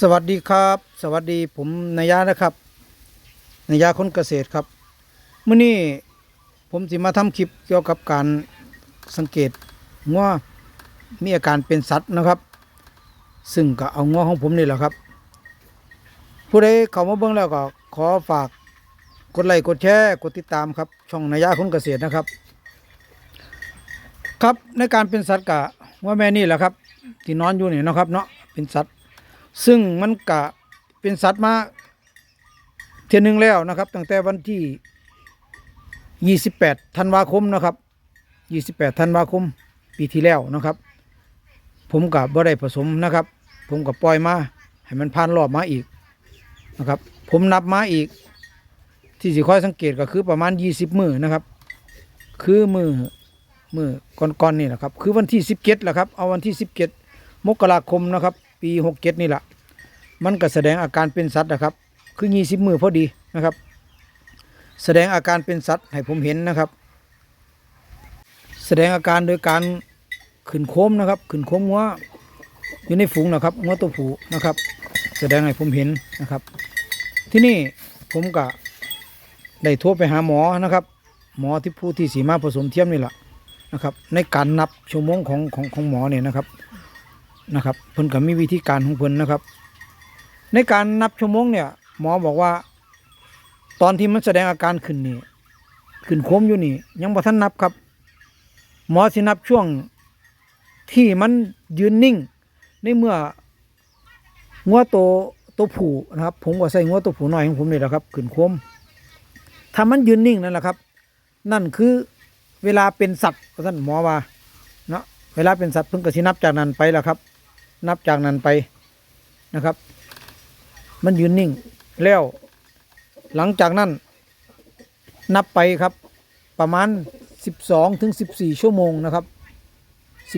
สวัสดีครับ สวัสดีผมนายานะครับนายาคนเกษตรครับเมื้อนี้ผมสิมาทำคลิปเกี่ยวกับการสังเกตงัวมีอาการเป็นสัตว์นะครับ ซึ่งก็เอางัวของผมนี่แหละครับ ผู้ใดเข้ามาเบิ่งแล้วก็ขอฝากกดไลค์กดแชร์กดติดตามครับ ช่องนายาคนเกษตรนะครับ ครับในการเป็นสัตว์กะว่าแม่นี่แหละครับ ที่นอนอยู่นี่นะครับเนาะเป็นสัตว์ ซึ่งมันกะเป็นสัตว์มาเทียหนึงแล้วนะครับ ตั้งแต่วันที่ 28ธันวาคมนะครับ 28ธันวาคมปีที่แล้วนะครับ ผมกับบ่ได้ผสมนะครับ ผมกับปล่อยมา ให้มันผ่านรอบมาอีกนะครับ ผมนับมาอีก ที่สิค่อยสังเกตก็คือประมาณ 20 มือนะครับ คือมือมือก่อนๆนี่แหละครับ คือวันที่ 17แหละครับ เอาวันที่ 17 มกราคมนะครับ ปีหกเจ็ดนี่แหละมันก็แสดงอาการเป็นสัตว์นะครับ คือยี่สิบมือพอดีนะครับ แสดงอาการเป็นสัตว์ให้ผมเห็นนะครับ แสดงอาการโดยการขึ้นโค้มนะครับ ขึ้นโค้มงัวอยู่ในฝูงนะครับงัวตัวผูนะครับ แสดงให้ผมเห็นนะครับ ที่นี่ผมก็ได้โทรไปหาหมอนะครับ หมอที่ผู้ที่สีมาผสมเทียมนี่แหละนะครับ ในการนับชั่วโมงของของของหมอเนี่ยนะครับ นะครับเพิ่นก็มีวิธีการของเพิ่นนะครับ ในการนับชั่วโมงเนี่ย หมอบอกว่า ตอนที่มันแสดงอาการขึ้นนี่ขึ้นโค้มอยู่นี่ ยังบ่ทันนับครับ หมอสินับช่วงที่มันยืนนิ่ง ในเมื่องัวโตตัวผู้นะครับ ผมก็ใส่งัวตัวผู้น้อยของผมนี่แหละครับขึ้นโค้มถ้ามันยืนนิ่งนั่นแหละครับ นั่นคือเวลาเป็นสัตว์ท่านหมอว่าเนาะเวลาเป็นสัตว์เพิ่งก็สินับจากนั้นไปแล้วครับ นับจากนั้นไปนะครับ มันยืนนิ่งแล้วหลังจากนั้นนับไปครับประมาณ 12ถึง14 ชั่วโมงนะครับ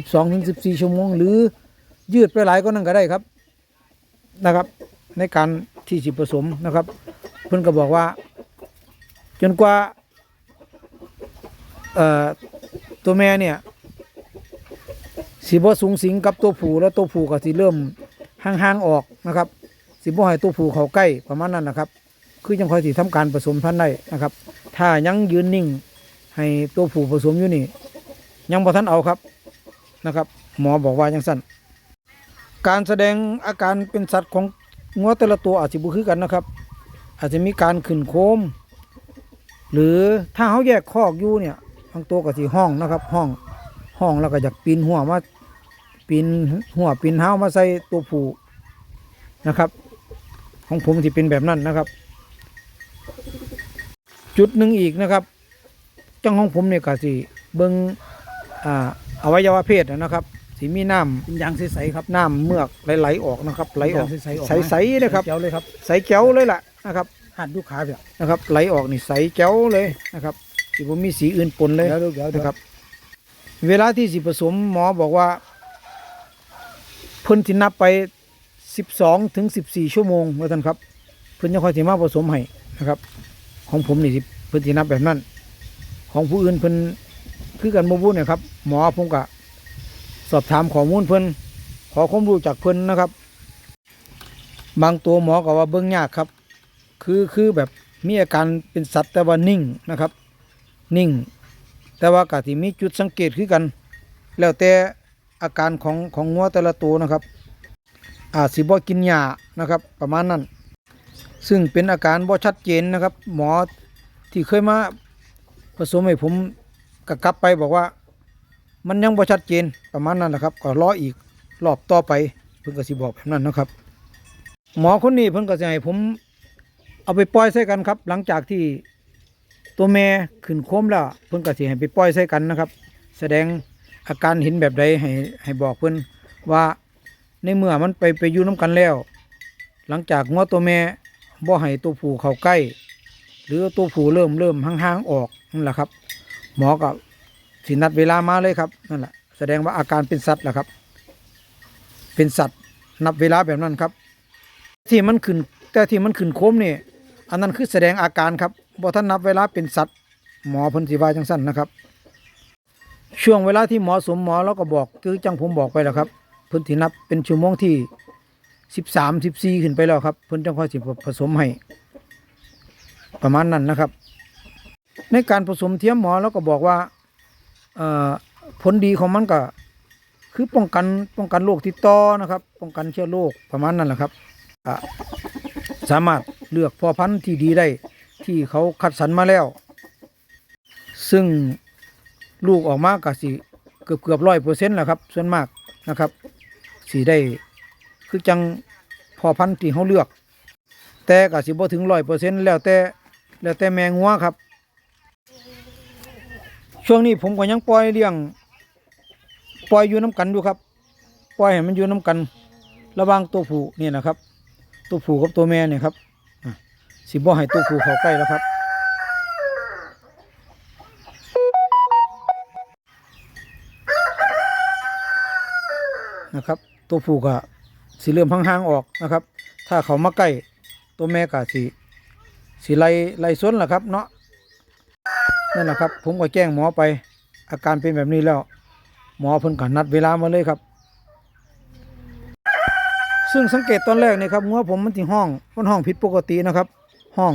12ถึง14 ชั่วโมง หรือยืดไปหลายก็นั่นก็ได้ครับนะครับ ในการที่สิผสมนะครับ เพิ่อนก็บอกว่า จนกว่าตัวแม่เนี่ย สีบ่สูงสิงกับตัวผู้แล้วตัวผู้ก็สิเริ่มห่างๆออกนะครับสิบ่ให้ตัวผู้เขาใกล้ประมาณนั้นนะครับ คือยังคอยสิทำการผสมพันธุ์ได้นะครับ ถ้ายังยืนนิ่ง ให้ตัวผู้ผสมอยู่นี่ ยังบ่ทันเอาครับนะครับ หมอบอกว่าจังสั้นการแสดงอาการเป็นสัตว์ของงัวแต่ละตัวอาจจะบ่คือกันนะครับ อาจจะมีการขึ้นโคม หรือถ้าเขาแยกคอกอยู่เนี่ยบางตัวก็สิห้องนะครับ ห้องห้องแล้วก็อยากปีนหัวมา ปีนหัวปีนเท้ามาใส่ตัวผูนะครับ ของผมที่เป็นแบบนั้นนะครับ จุดหนึ่งอีกนะครับ จังของผมเนี่ยก็สิเบิงอ่าอวัยวะเพศนะครับสีมีน้เป็นยางใสๆครับำน้ำเมือกไหลๆออกนะครับ ไหลออกใสๆออกใสๆเลยครับเจ้าเลยครับใสแจ๋วเลยล่ะนะครับหัดลูกค้าเพียนะครับ ไหลออกนี่ใสแจ๋วเลยนะครับที่ผมมีสีอื่นปนเลยเดี๋ยวเดี๋ยวเดี๋ยวนะครับ เวลาที่สิผสมหมอบอกว่า เพิ่นที่นับไปสิบสองถึงสิบสี่ชั่วโมงว่าท่านครับเพิ่นจะคอยสิมาผสมให้นะครับ ของผมนี่สิเพิ่นที่นับแบบนั้น ของผู้อื่นเพิ่นคือกันบ่บูเนี่ยครับ หมอผมก็สอบถามข้อมูลเพิ่นขอความรู้จากเพิ่นนะครับ บางตัวหมอก็ว่าเบิ่งยากครับ คือคือแบบมีอาการเป็นสัตว์แต่ว่านิ่งนะครับ นิ่ง แต่ว่ากะที่มีจุดสังเกตคือกัน แล้วแต่ อาการของของงัวแต่ละตัวนะครับอาจสิบ่กินหญ้านะครับ ประมาณนั้น ซึ่งเป็นอาการบ่ชัดเจนนะครับ หมอที่เคยมาผสมให้ผมกกลับไปบอกว่า มันยังบ่ชัดเจนประมาณนั้นนะครับก็รออีกรอบต่อไปเพิ่นก็สิบอกแบบนั้นนะครับ หมอคนนี้เพิ่นก็จะให้ผมเอาไปปล่อยใส่กันครับ หลังจากที่ตัวแม่ขึ้นโคมแล้วเพิ่นก็สิให้ไปปล่อยใส่กันนะครับ แสดง อาการเห็นแบบใดให้ให้บอกเพิ่อนว่าในเมื่อมันไปไปอยู่น้กันแล้ว หลังจากงัวตัวแม่บ่ให้ตัวผู้เข้าใกล้ หรือตัวผู้เริ่มเริ่มห่างๆออกนั่นแหละครับ หมอก็สินัดเวลามาเลยครับนั่นแหละแสดงว่าอาการเป็นสัตว์แหละครับ เป็นสัตว์นับเวลาแบบนั้นครับ ที่มันขึ้นแต่ที่มันขึ้นโค้มนี่อันนั้นคือแสดงอาการครับบ่ท่านนับเวลาเป็นสัตว์ หมอพันธิวาจังสั้นนะครับ ช่วงเวลาที่หมอสมหมอเราก็บอกคือจังผมบอกไปแล้วครับเพิ่นที่นับเป็นชั่วโมงที่สิบสามสิบสี่ขึ้นไปแล้วครับเพิ่นจังค่อยสิผสมให้ประมาณนั้นนะครับ ในการผสมเทียมหมอแล้วก็บอกว่าเออผลดีของมันก็คือป้องกันป้องกันโรคติดต่อนะครับ ป้องกันเชื้อโรคประมาณนั้นแหละครับสามารถเลือกพ่อพันธุ์ที่ดีได้ ที่เขาคัดสรรมาแล้ว ซึ่ง ลูกออกมาก็สิเกือบเกือบร้อยเปอร์เซ็นต์แหละครับ ส่วนมากนะครับสีได้คือจังพอพันธุ์ที่เขาเลือก แต่ก็สิบ่ถึงร้อยเปอร์เซ็นต์แล้วแต่แล้วแต่แมงงัวครับ ช่วงนี้ผมก็ยังปล่อยเลี้ยงปล่อยอยู่น้ำกันอยู่ครับปล่อยให้มันอยู่น้ำกัน ระว่างตัวผู้นี่นะครับ ตัวผู้กับตัวแม่เนี่ยครับสิบ่ให้ตัวผู้เข้าใกล้แล้วครับ นะครับ ตัวผู้ก็สิเริ่มห่างๆออกนะครับ ถ้าเขามาใกล้ตัวแม่ก็สิสิไล่ไล่สวนแหละครับ เนาะนั่นแหละครับ ผมก็แจ้งหมอไป อาการเป็นแบบนี้แล้ว หมอเพิ่นก็นัดเวลามาเลยครับ ซึ่งสังเกตตอนแรกนี่ครับงัวผมมันที่ห้องมันห้องผิดปกตินะครับ ห้อง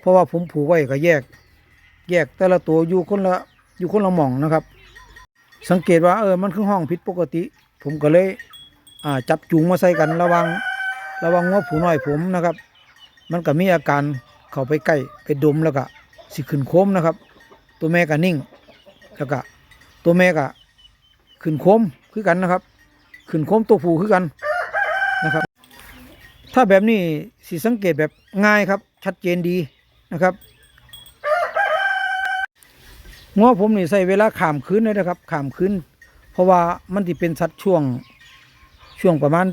เพราะว่าผมผูกไว้ก็แยก แยกแต่ละตัวอยู่คนละอยู่คนละหม่องนะครับ สังเกตว่าเออมันคือห้องผิดปกติ ผมก็เลยจับจูงมาใส่กันระวังระวังงัวผูน้อยผมนะครับ มันก็มีอาการเข้าไปใกล้ไปดมแล้วก็สิขึ้นโค้มนะครับ ตัวแม่ก็นิ่ง แล้วก็ตัวแม่ก็ขึ้นโค้มคือกันนะครับ ขึ้นโค้มตัวผู้คือกันนะครับ ถ้าแบบนี้สิสังเกตแบบง่ายครับ ชัดเจนดีนะครับงัวผมนี่ใส่เวลาขามคืนเลยนะครับขามคืน เพราะว่ามันที่เป็นสัตว์ช่วงช่วงประมาณ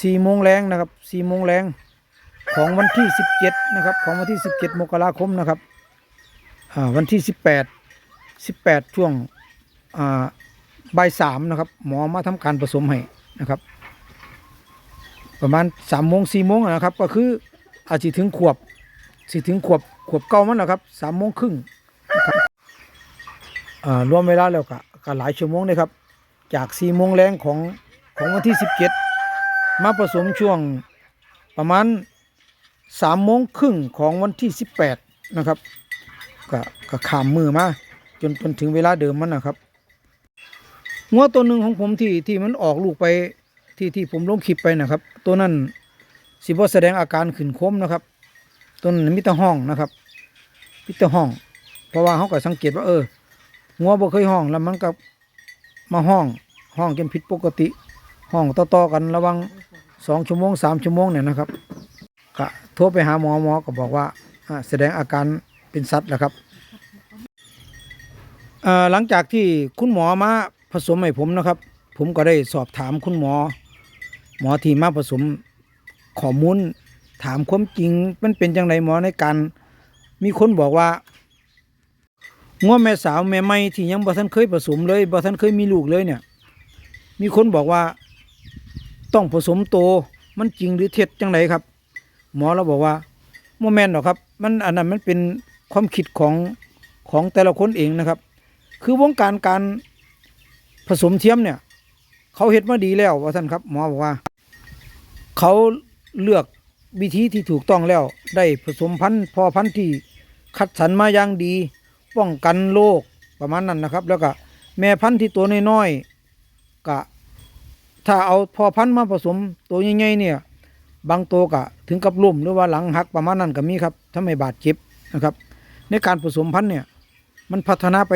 สี่โมงแรงนะครับสี่โมงแรงของวันที่สิบเจ็ดนะครับ ของวันที่สิบเจ็ดมกราคมนะครับวันที่สิบแปดสิบแปดช่วงอ่าบ่ายสามนะครับ หมอมาทำการผสมให้นะครับ ประมาณสามโมงสี่โมงนะครับ ก็คืออาจจะถึงขวบสิถึงขวบขวบเก้ามันนะครับสามโมงครึ่งนะครับอ่ารวมเวลาแล้วก็ก็หลายชั่วโมงนะครับ จากสี่โมงแรงของของวันที่สิบเจ็ดมาผสมช่วงประมาณสามโมงครึ่งของวันที่สิบแปดนะครับก็ก็ขามมือมาจนจนถึงเวลาเดิมมันนะครับงัวตัวหนึ่งของผมที่ที่มันออกลูกไปที่ที่ผมลงคลิปไปนะครับ ตัวนั้นสิบแสดงอาการขึ้นคมนะครับ ตัวนั้นมิตรห้องนะครับมิตรห้อง เพราะว่าเขาก็สังเกตว่าเอองัวบ่เคยห้องแล้วมันก็ มาห้องห้องจนผิดปกติ ห้องต่อๆกันระหวังสองชั่วโมงสามชั่วโมงเนี่ยนะครับก็โทรไปหาหมอหมอก็บอกว่าแสดงอาการเป็นสัตว์แล้วครับหลังจากที่คุณหมอมาผสมให้ผมนะครับ ผมก็ได้สอบถามคุณหมอ หมอที่มาผสมข้อมูลถามความจริงมันเป็นจังไรหมอในการ มีคนบอกว่า งัวแม่สาวแม่ไม่ที่ยังบ่ทันเคยผสมเลยบ่ทันเคยมีลูกเลยเนี่ย มีคนบอกว่า ต้องผสมโตมันจริงหรือเท็จจังไรครับ หมอเราบอกว่าโมแมนหรอกครับ มันอันนั้นมันเป็นความคิดของของแต่ละคนเองนะครับ คือวงการการผสมเทียมเนี่ย เขาเห็ดมาดีแล้วว่าท่านครับ หมอบอกว่า เขาเลือกวิธีที่ถูกต้องแล้ว ได้ผสมพันธุ์พอพันธุ์ที่คัดสรรมาอย่างดี ป้องกันโรคประมาณนั้นนะครับ แล้วก็แม่พันธุ์ที่ตัวน้อยๆก็ถ้าเอาพอพันธุ์มาผสมตัวใหญ่ๆเนี่ย บางตัวก็ถึงกับล่มหรือว่าหลังหักประมาณนั้นก็มีครับทำให้บาดเจ็บนะครับ ในการผสมพันธุ์เนี่ย มันพัฒนาไป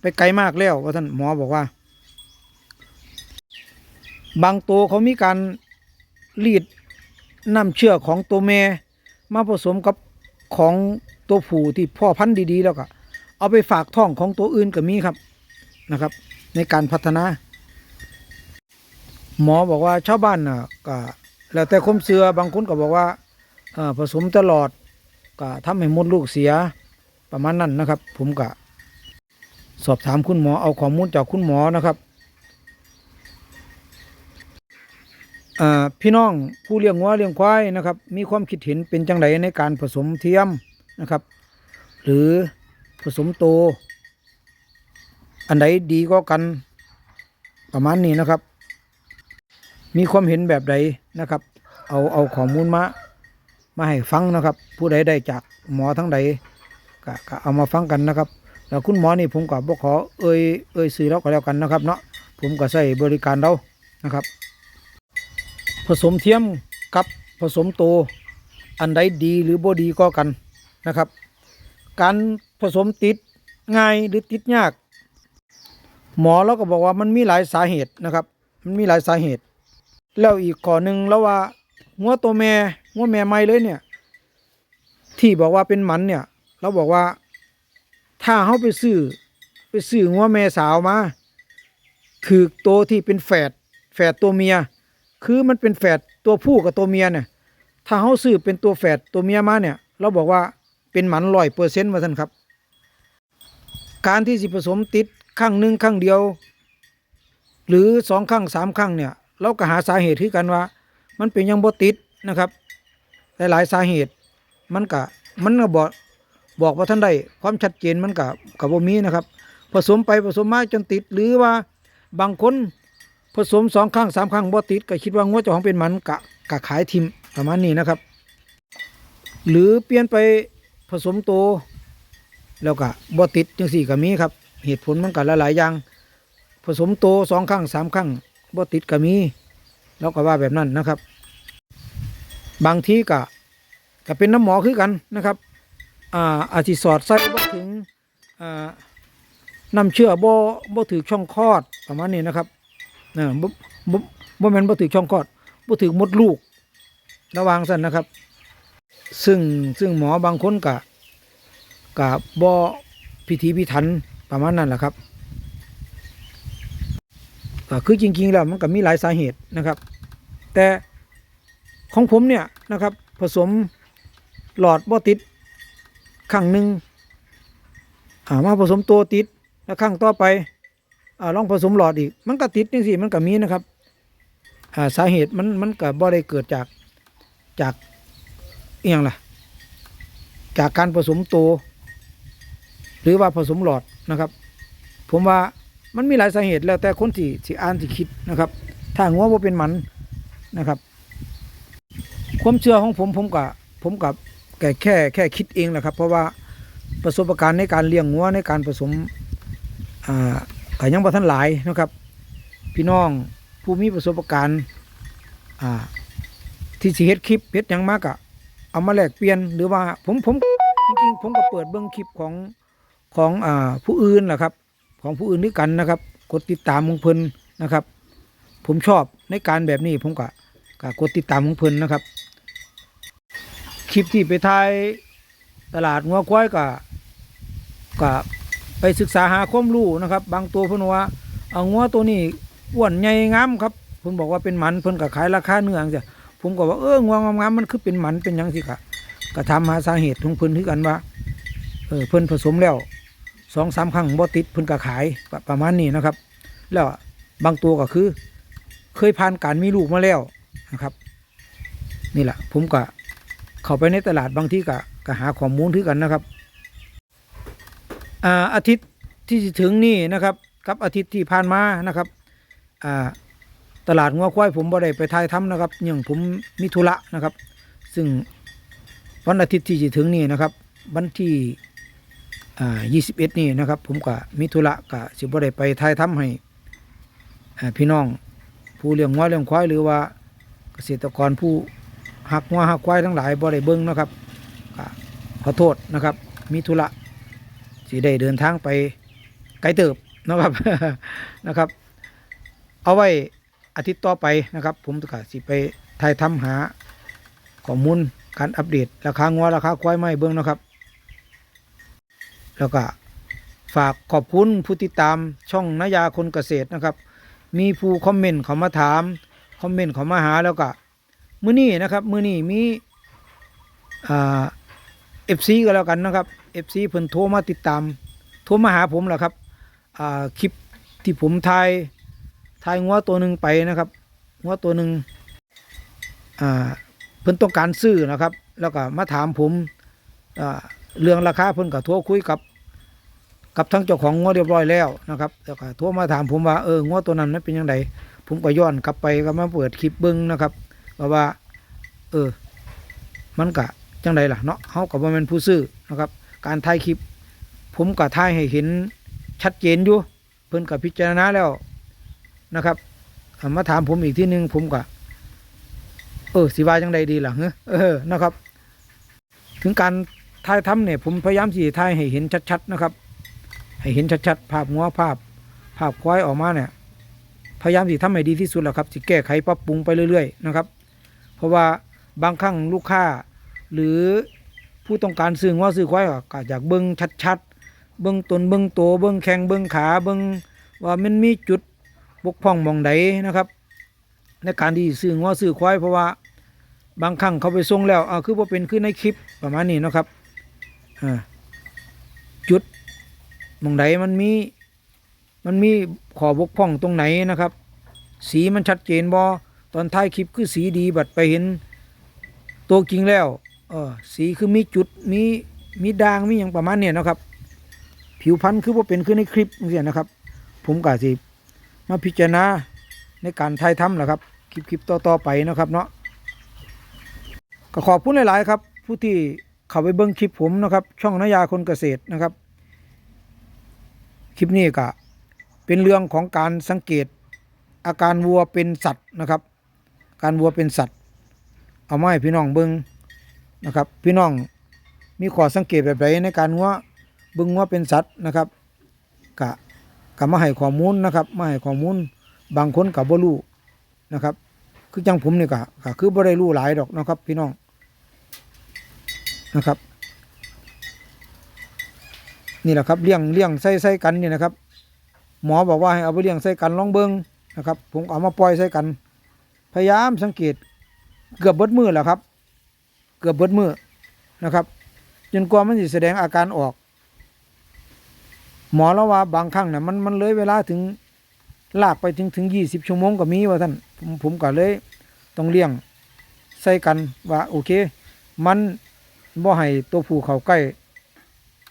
ไปไกลมากแล้วว่าท่านหมอบอกว่า บางตัวเขามีการรีดน้ำเชื่อของตัวแม่มาผสมกับของ ตัวผู้ที่พ่อพันธุ์ดีๆ แล้วก็ เอาไปฝากท้องของตัวอื่นก็มีครับนะครับ ในการพัฒนา หมอบอกว่าชาวบ้านน่ะก็แล้วแต่ความเชื่อบางคนก็บอกว่าผสมตลอดก็ทำให้มดลูกเสียประมาณนั้นนะครับ ผมก็สอบถามคุณหมอเอาข้อมูลจากคุณหมอนะครับอ่าพี่น้องผู้เลี้ยงวัวเลี้ยงควายนะครับ มีความคิดเห็นเป็นจังไดในการผสมเทียม นะครับ หรือผสมโต อันใดดีก็กันประมาณนี้นะครับ มีความเห็นแบบใดนะครับ เอาเอาข้อมูลมามาให้ฟังนะครับ ผู้ใดได้จากหมอทั้งใดก็ก็เอามาฟังกันนะครับ แล้วคุณหมอนี่ผมก็บ่ขอเอ่ยเอ่ยสื่อแล้วก็แล้วกันนะครับเนาะผมก็ใช้บริการเรานะครับ ผสมเทียมกับผสมโต อันใดดีหรือบ่ดีก็กัน นะครับ การผสมติดง่ายหรือติดยาก หมอเราก็บอกว่ามันมีหลายสาเหตุนะครับ มันมีหลายสาเหตุ แล้วอีกข้อหนึ่งแล้วว่างัวตัวแม่งัวแม่ใหม่เลยเนี่ย ที่บอกว่าเป็นหมันเนี่ยเราบอกว่าถ้าเขาไปซื้อไปซื้องัวแม่สาวมาถือตัวที่เป็นแฝดแฝดตัวเมีย คือมันเป็นแฝดตัวผู้กับตัวเมียเนี่ยถ้าเขาซื้อเป็นตัวแฝดตัวเมียมาเนี่ย เราบอกว่า เป็นหมันร้อยเปอร์เซ็นต์มาท่านครับ การที่สิผสมติดครั้งหนึ่งครั้งเดียว หรือสองครั้งสามครั้งเนี่ย เราก็หาสาเหตุคือกันว่า มันเป็นยังบ่ติดนะครับ หลายๆสาเหตุมันก็มันก็บอกบอกว่าท่านใดความชัดเจนมันก็กับบ่มีนะครับ ผสมไปผสมมาจนติด หรือว่าบางคนผสมสองครั้งสามครั้งบ่ติดก็คิดว่างัวเจ้าของเป็นหมันกะกะขายทิมประมาณนี้นะครับ หรือเปลี่ยนไป ผสมโต แล้วก็บ่ติดจังสี่ก็มีครับ เหตุผลมันก็หลายๆอย่าง ผสมโตสองครั้งสามครั้งบ่ติดก็มีแล้วก็ว่าแบบนั้นนะครับ บางทีก็ก็เป็นน้ำหมอคือกันนะครับอ่าอาจสิสอดใส่บ่ถึงอ่าน้ำเชื่อบ่บ่ถือช่องคลอดประมาณนี้นะครับเออบ่บ่บ่แม่นบ่ถือช่องคลอดบ่ถือมดลูกระวังสั่นนะครับ ซึ่งซึ่งหมอบางคนก็ก็บ่พิธีพิถันประมาณนั้นแหละครับก็คือจริงๆแล้วมันก็มีหลายสาเหตุนะครับ แต่ของผมเนี่ยนะครับผสมหลอดบ่ติดครั้งหนึ่งอ่ามาผสมตัวติดแล้วครั้งต่อไปอ่าลองผสมหลอดอีก มันก็ติดจังสี่มันก็มีนะครับอ่าสาเหตุมันมันก็บ่ได้เกิดจากจาก เอียงล่ะ จากการผสมตัวหรือว่าผสมหลอดนะครับ ผมว่ามันมีหลายสาเหตุแล้วแต่คนที่ที่อ่านที่คิดนะครับ ถ้างัวว่าเป็นหมันนะครับ ความเชื่อของผมผมกับผมกับแค่แค่แค่คิดเองแหละครับ เพราะว่าประสบการณ์ในการเลี้ยงงัวในการผสมอ่าก็ยังบ่ทันหลายนะครับ พี่น้องผู้มีประสบการณ์อ่าที่สิเฮ็ดคลิปเฮ็ดยังมากอะ เอามาแลกเปลี่ยนหรือว่าผมผมจริงๆผมก็เปิดเบิ่งคลิปของของอ่าผู้อื่นแหละครับ ของผู้อื่นด้วยกันนะครับ กดติดตามของเพิ่นนะครับ ผมชอบในการแบบนี้ผมก็ก็กดติดตามของเพิ่นนะครับ คลิปที่ไปถ่ายตลาดงัวควายก็ก็ไปศึกษาหาความรู้นะครับ บางตัวเพิ่นว่าเอางัวตัวนี้อ้วนใหญ่งามครับเพิ่นบอกว่าเป็นหมันเพิ่นก็ขายราคาเนื้อจังซี่ ผมก็ว่าเอองวงามมันคือเป็นหมันเป็นยังสิกะก็ถามหาสาเหตุของเพิ่นคือกันว่าเออเพิ่นผสมแล้วสองสามครั้งบ่ติดเพิ่นก็ขายประมาณนี้นะครับ แล้วบางตัวก็คือ เคยผ่านการมีลูกมาแล้วนะครับ นี่แหละผมก็เข้าไปในตลาดบางที่ก็ก็หาข้อมูลคือกันนะครับอ่าอาทิตย์ที่ถึงนี่นะครับ กับอาทิตย์ที่ผ่านมานะครับอ่า ตลาดงัวควายผมบ่ได้ไปถ่ายทำนะครับเนื่องผมมีธุระนะครับ ซึ่งวันอาทิตย์ที่จะถึงนี่นะครับ วันที่อ่า21นี่นะครับ ผมก็มีธุระก็สิบ่ได้ไปถ่ายทำให้พี่น้องผู้เลี้ยงงัวเลี้ยงควายหรือว่าเกษตรกรผู้หักงัวหักควายทั้งหลายบ่ได้เบิ่งนะครับขอโทษนะครับมีธุระสิได้เดินทางไปไกลเติบนะครับนะครับ เอาไว้ อาทิตย์ต่อไปนะครับ ผมก็สิไปถ่ายทำหาข้อมูลการอัปเดต ราคางัวราคาควายไม่เบิ่งนะครับ แล้วก็ฝากขอบคุณผู้ติดตามช่องนายาคนเกษตรนะครับ มีผู้คอมเมนต์เขามาถามคอมเมนต์เขามาหาแล้วก็มื้อนี้นะครับ มื้อนี้มีเอฟซีก็แล้วกันนะครับเอฟซีเพิ่นโทรมาติดตาม โทรมาหาผมแหละครับคลิปที่ผมถ่าย ถ่ายงัวตัวหนึ่งไปนะครับงัวตัวหนึ่งอ่าเพิ่นต้องการซื้อนะครับ แล้วก็มาถามผมอ่าเรื่องราคาเพิ่นก็โทรคุยกับ กับทั้งเจ้าของงัวเรียบร้อยแล้วนะครับแล้วก็โทรมาถามผมว่าเอองัวตัวนั้นมันเป็นยังไงผมก็ย้อนกลับไปก็มาเปิดคลิปเบิ้งนะครับว่าว่าเออ มันกะจังไดล่ะเนาะเฮากับว่ามันผู้ซื้อนะครับ การถ่ายคลิป ผมก็ถ่ายให้เห็นชัดเจนอยู่ เพิ่นกับพิจารณาแล้ว นะครับมาถามผมอีกทีหนึงผมก็เออสิว่าจังใดดีล่ะเออนะครับ ถึงการถ่ายทำเนี่ยผมพยายามสิถ่ายให้เห็นชัดๆนะครับ ให้เห็นชัดๆภาพงัวภาพ ภาพควายออกมาเนี่ย พยายามสิทำให้ดีที่สุดแหละครับสิแก้ไขปรับปรุงไปเรื่อยๆนะครับ เพราะว่าบางครั้งลูกค้าหรือผู้ต้องการซื้องัวซื้อควายก็ก็อยากเบิ่งชัดๆเบิ่งตนเบิ่งโตวเบิ่งแข้งเบิ่งขาเบิ่งว่ามันมีจุด บกพร่องมองใดนะครับ ในการที่ซื้องัวซื้อควายเพราะว่าบางครั้งเขาไปส่งแล้วอ่าคือว่าเป็นคือในคลิปประมาณนี้นะครับอ่าจุดมองใดมันมีมันมีขอบกพร่องตรงไหนนะครับ สีมันชัดเจนบอตอนท้ายคลิปคือสีดีบัดไปเห็นตัวจริงแล้วเออสีคือมีจุดมีมีด่างมีอย่างประมาณเนี้ยนะครับ ผิวพันธุ์คือว่าเป็นคือในคลิปนี่ยนะครับ ผมกะสิ มาพิจารณาในการถ่ายทำแหละครับคลิปคลิปต่อๆไปนะครับเนาะก็ขอบคุณหลาย ๆ ครับ ผู้ที่เข้าไปเบิ้งคลิปผมนะครับ ช่องนายาคนเกษตรนะครับ คลิปนี้ก็เป็นเรื่องของการสังเกต อาการวัวเป็นสัตว์นะครับ การวัวเป็นสัตว์ เอามาให้พี่น้องเบิ้งนะครับ พี่น้องมีข้อสังเกตแบบไหนในการงัวเบิ้งงัวเป็นสัตว์นะครับกะ กะมาให้ข้อมูลนะครับ มาให้ข้อมูลบางคนกับบ่รู้นะครับ คือจังผมนี่กะกะคือบ่ได้รู้หลายดอกนะครับ พี่น้องนะครับ นี่แหละครับเลี้ยงเลี้ยงใส่ใส่กันนี่นะครับ หมอบอกว่าให้เอาไปเลี้ยงใส่กันลองเบิ้งนะครับ ผมเอามาปล่อยใส่กัน พยายามสังเกต เกือบเบิดมือแล้วครับ เกือบเบิดมือนะครับจนกว่ามันจะแสดงอาการออก หมอแล้วว่าบางครั้งเนี่ยมันมันเลยเวลาถึงลากไปถึงถึงยี่สิบชั่วโมงก็มีว่าท่านผมผมก็เลยต้องเลี้ยงใส่กันว่าโอเค มันบ่ให้ตัวผู้เขาใกล้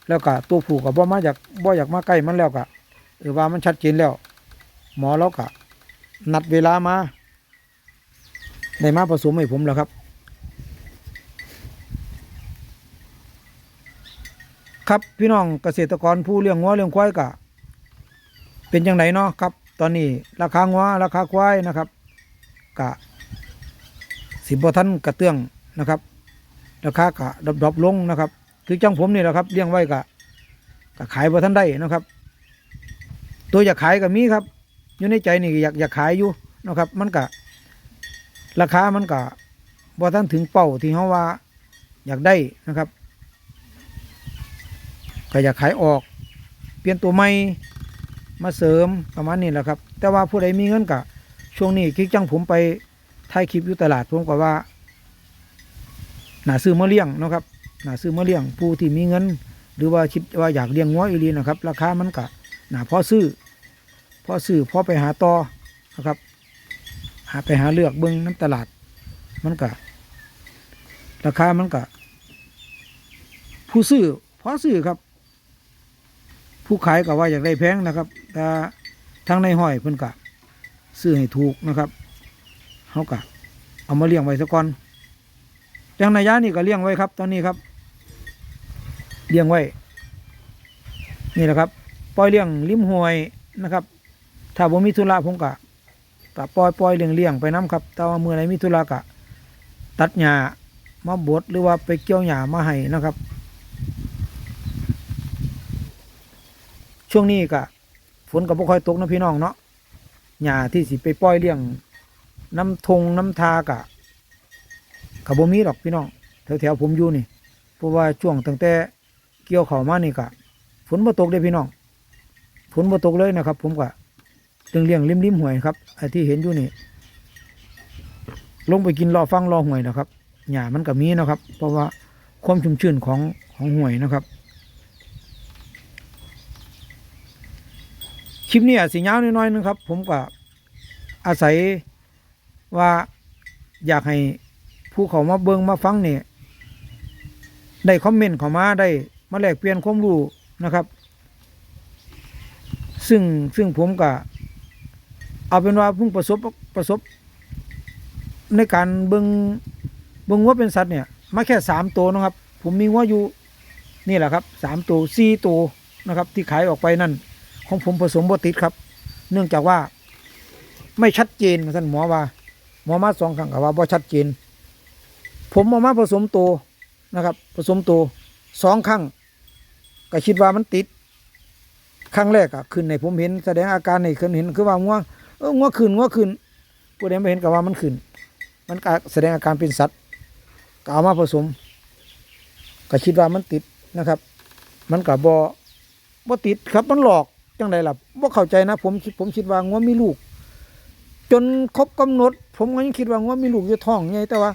แล้วก็ตัวผู้ก็บ่มาอยากบ่อยากมาใกล้มันแล้วก็เออว่ามันชัดเจนแล้ว หมอเราก็นัดเวลามาได้มาผสมให้ผมแล้วครับ ครับพี่น้องเกษตรกรผู้เลี้ยงงัวเลี้ยงควายก็เป็นยังไงเนาะครับ ตอนนี้ราคางัวราคาควายนะครับกะสิบบทันกระเตื้องนะครับ ราคากะดรอปดรอปลงนะครับ คือจังผมนี่แหละครับเลี้ยงไว้กะกะขายบทันได้นะครับ ตัวอยากขายก็มีครับอยู่ในใจนี่อยากอยากขายอยู่นะครับ มันกะราคามันก็บ่ทันถึงเป้าที่เขาว่าอยากได้นะครับ ก็อยากขายออก เปลี่ยนตัวใหม่มาเสริมประมาณนี้แหละครับ แต่ว่าผู้ใดมีเงินกะช่วงนี้คิดจังผมไปถ่ายคลิปอยู่ตลาดผมก็ว่าหนาซื้อมาเลี้ยงนะครับหนาซื้อมาเลี้ยงผู้ที่มีเงิน หรือว่าคิดว่าอยากเลี้ยงงัวอีลีนะครับ ราคามันก็หนาพอซื้อพอซื้อพอไปหาต่อนะครับ หาไปหาเลือกเบิ้งน้ำตลาด มันก็ราคามันก็ผู้ซื้อพอซื้อครับ ผู้ขายก็ว่าอยากได้แพงนะครับแต่ทางในห้อยเพิ่นก็ซื้อให้ถูกนะครับเขาก็เอามาเลี้ยงไว้ซะก่อนจังนายะนี่ก็เลี้ยงไว้ครับ ตอนนี้ครับ เลี้ยงไว้ นี่แหละครับปล่อยเลี้ยงริมห้วยนะครับ ถ้าผมมีธุระผมก็ก็ปล่อยปล่อยเลี้ยงเลี้ยงไปน้ครับแต่ว่าเมื่อไหรมีธุระก็ตัดหญ้ามาบดหรือว่าไปเกี่ยวหญ้ามาให้นะครับ ช่วงนี้ก็ฝนก็บ่ค่อยตกนะพี่น้องเนาะหญ้าที่สิไปปล่อยเลี้ยงน้ำทงน้ำทากะกับบ่มีดอกพี่น้องแถวๆผมอยู่นี่เพราะว่าช่วงตั้งแต่เกี่ยวเข้าวมานี่กะฝนบ่ตกเด้พี่น้องฝนบ่ตกเลยนะครับ ผมก็จึงเลี้ยงริมริมๆห้วยครับไอ้ที่เห็นอยู่นี่ ลงไปกินรอฟังรอห้วยนะครับหญ้ามันก็มีนะครับ เพราะว่าความชุ่มชื้นของของห้วยนะครับ คลิปนี้อาจสิยาวน้อยๆนึงครับ ผมก็อาศัยว่าอยากให้ผู้เขามาเบิงมาฟังเนี่ยได้คอมเมนต์เขามาได้มาแลกเปลี่ยนความรู้นะครับ ซึ่งซึ่งผมก็เอาเป็นว่าเพิ่งประสบประสบ ในการเบิงเบิงว่าเป็นสัตว์เนี่ย มาแค่สามตัวนะครับ ผมมีว่าอยู่นี่แหละครับสามตัวสี่ตัวนะครับ ที่ขายออกไปนั่น ของผมผสมบติดครับ เนื่องจากว่าไม่ชัดเจนท่านหมอว่า หมอมาสองครั้งกับว่าบ่ชัดเจน ผมเอามาผสมตัวนะครับ ผสมตัวสองครั้งก็คิดว่ามันติด ครั้งแรกอะขึ้นในผมเห็นแสดงอาการในขึ้นเห็นคือว่างัวเอองัวขึ้นงัวขึ้นผู้ใดไม่เห็นกับว่ามันขึ้น มันแสดงอาการเป็นสัตว์ก็เอามาผสมก็คิดว่ามันติดนะครับ มันก็บ่บ่ติดครับมันหลอก จังไดล่ะบ่เข้าใจนะ ผมคิดผมคิดว่างัวมีลูก จนครบกำหนด ผมก็ยังคิดว่างัวมีลูกอยู่ท้องไงแต่ว่า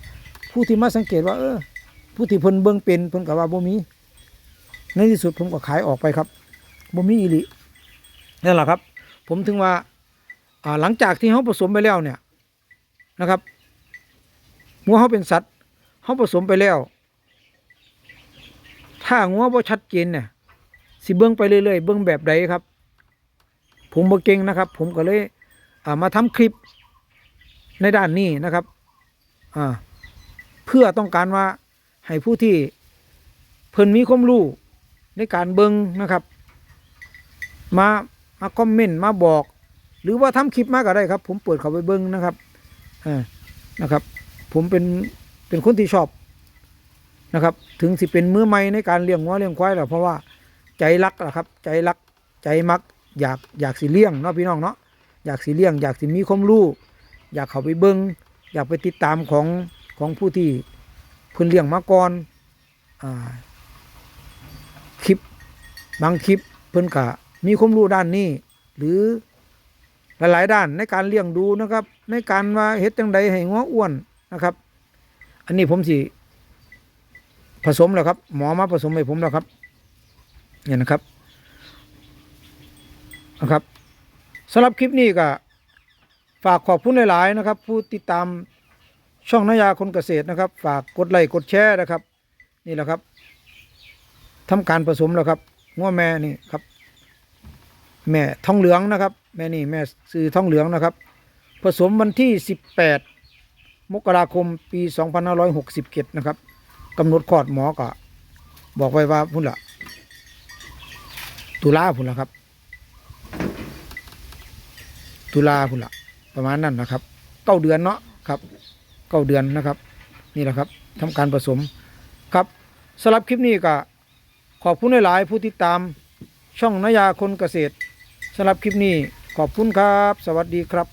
ผู้ที่มาสังเกตว่า เออ ผู้ที่เพิ่นเบิ่งเป็นเพิ่นก็ว่าบ่มีในที่สุดผมก็ขายออกไปครับบ่มีอีหลีนั่นแหละครับ ผมถึงว่าอ่าหลังจากที่เขาผสมไปแล้วเนี่ยนะครับงัวเขาเป็นสัตว์เขาผสมไปแล้ว ถ้างัวบ่ชัดเจนเนี่ยสิเบิ้งไปเรื่อยๆเบิ้งแบบใดครับ ผมบ่เก่งนะครับ ผมก็เลยามาทำคลิปในด้านนี้นะครับเพื่อต้องการว่าให้ผู้ที่เพิ่นมีความรู้ในการเบิ้งนะครับ มามาคอมเมนต์มาบอก หรือว่าทำคลิปมากก็ได้ครับ ผมเปิดเขาไปเบิ้งนะครับอ่านะครับ ผมเป็นเป็นคนที่ชอบนะครับ ถึงสิเป็นมือใหม่ในการเลี้ยงวัวเลี้ยงควายแหละเพราะว่าใจรักนะครับ ใจรักใจมัก อยากอยากสิเลี้ยงเนาะพี่น้องเนาะอยากสิเลี้ยง อยากสิมีความรู้อยากเข้าไปเบิ้งอยากไปติดตามของของผู้ที่เพิ่นเลี้ยงมาก่อนอ่าคลิปบางคลิปเพิ่นกะมีความรู้ด้านนี้ หรือหลายๆด้านในการเลี้ยงดูนะครับ ในการว่าเฮ็ดจังใดให้งัวอ้วนนะครับ อันนี้ผมสิผสมแล้วครับ หมอมาผสมให้ผมแล้วครับเนี่ยนะครับ นะครับสำหรับคลิปนี้ก็ฝากขอบคุณหลาย ๆ นะครับ ผู้ติดตามช่องนายาคนเกษตรนะครับ ฝากกดไลค์กดแชร์นะครับ นี่แหละครับทำการผสมแล้วครับงัวแม่นี่ครับ แม่ทองเหลืองนะครับ แม่นี่แม่ซื้อทองเหลืองนะครับ ผสมวันที่ 18 มกราคมปี 2567 นะครับกำหนดคลอดหมอก็บอกไว้ว่าพุ่นละตุลาพุ่นละครับ ตุลาพุ่นละประมาณนั้นนะครับเก้าเดือนเนาะครับเก้าเดือนนะครับ นี่แหละครับทำการผสมครับสำหรับคลิปนี้ก็ขอบคุณหลาย ๆ ผู้ติดตามช่องนายาคนเกษตรสำหรับคลิปนี้ขอบคุณครับ สวัสดีครับ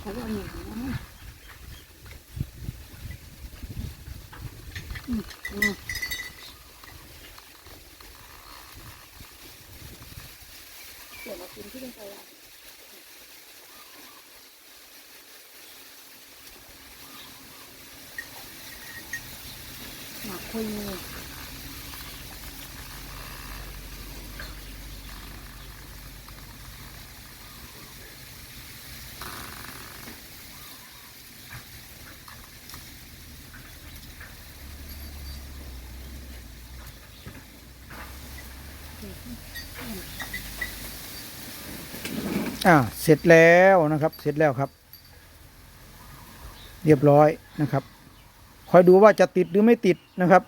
เขาบอกอย่างนี้อืมอืมเดี๋ยวมากินที่เป็นตัวหมักคุยมือ อ่าเสร็จแล้วนะครับ เสร็จแล้วครับ เรียบร้อยนะครับ คอยดูว่าจะติดหรือไม่ติดนะครับ